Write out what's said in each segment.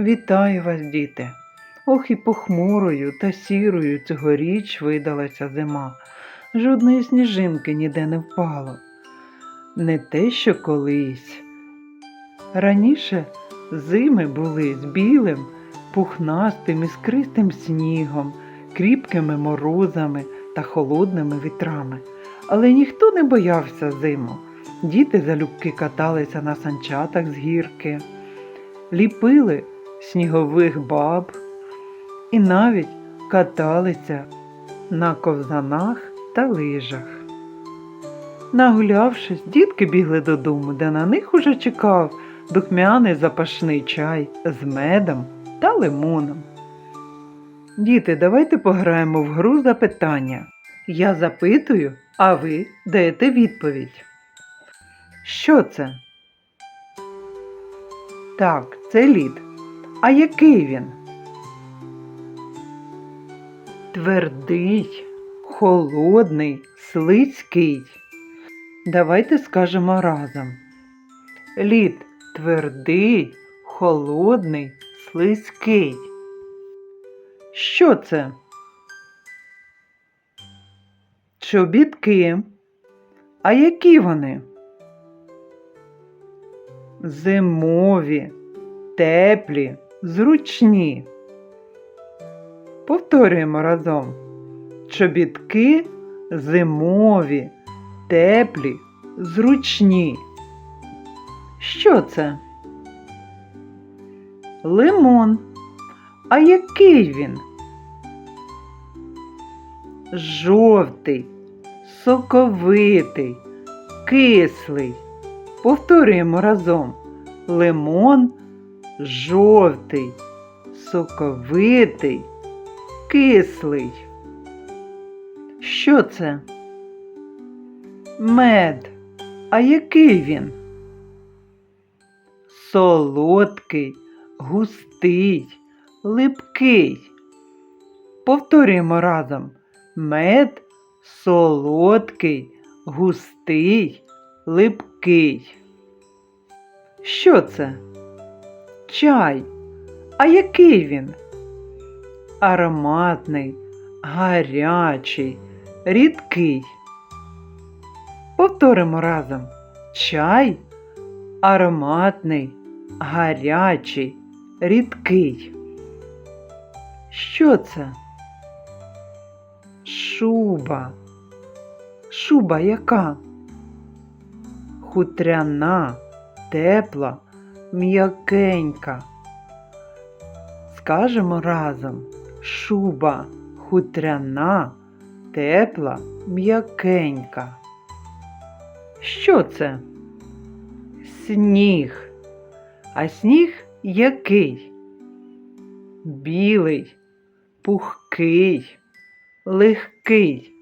Вітаю вас, діти! Ох і похмурою та сірою цьогоріч видалася зима. Жодної сніжинки ніде не впало. Не те, що колись. Раніше зими були з білим, пухнастим іскристим снігом, кріпкими морозами та холодними вітрами. Але ніхто не боявся зиму. Діти залюбки каталися на санчатах з гірки, ліпили снігових баб і навіть каталися на ковзанах та лижах. Нагулявшись, дітки бігли додому, де на них уже чекав духмяний запашний чай з медом та лимоном. Діти, давайте пограємо в гру запитання. Я запитую, а ви даєте відповідь. Що це? Так, це лід. А який він? Твердий, холодний, слизький. Давайте скажемо разом. Лід твердий, холодний, слизький. Що це? Чобітки. А які вони? Зимові, теплі, зручні. Повторюємо разом. Чобітки зимові, теплі, зручні. Що це? Лимон. А який він? Жовтий, соковитий, кислий. Повторюємо разом. Лимон жовтий, соковитий, кислий. Що це? Мед. А який він? Солодкий, густий, липкий. Повторюємо разом. Мед солодкий, густий, липкий. Що це? Чай. А який він? Ароматний, гарячий, рідкий. Повторимо разом. Чай ароматний, гарячий, рідкий. Що це? Шуба. Шуба яка? Хутряна, тепла, м'якенька. Скажемо разом шуба хутряна, тепла, м'якенька. Що це? Сніг. А сніг який? Білий, пухкий, легкий.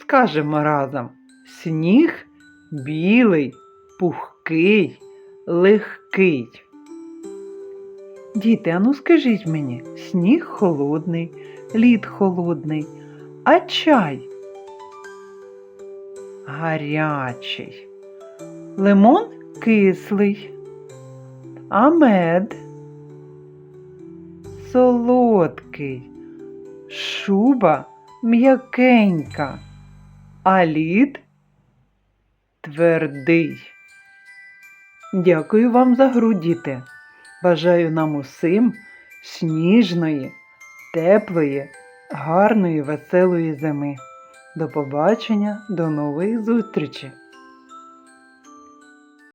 Скажемо разом сніг білий, пухкий, легкий. Діти, ану скажіть мені, сніг холодний, лід холодний, а чай? Гарячий, лимон кислий, а мед? Солодкий, шуба м'якенька, а лід? Твердий. Дякую вам за гру, діти. Бажаю нам усім сніжної, теплої, гарної, веселої зими. До побачення, до нових зустрічей!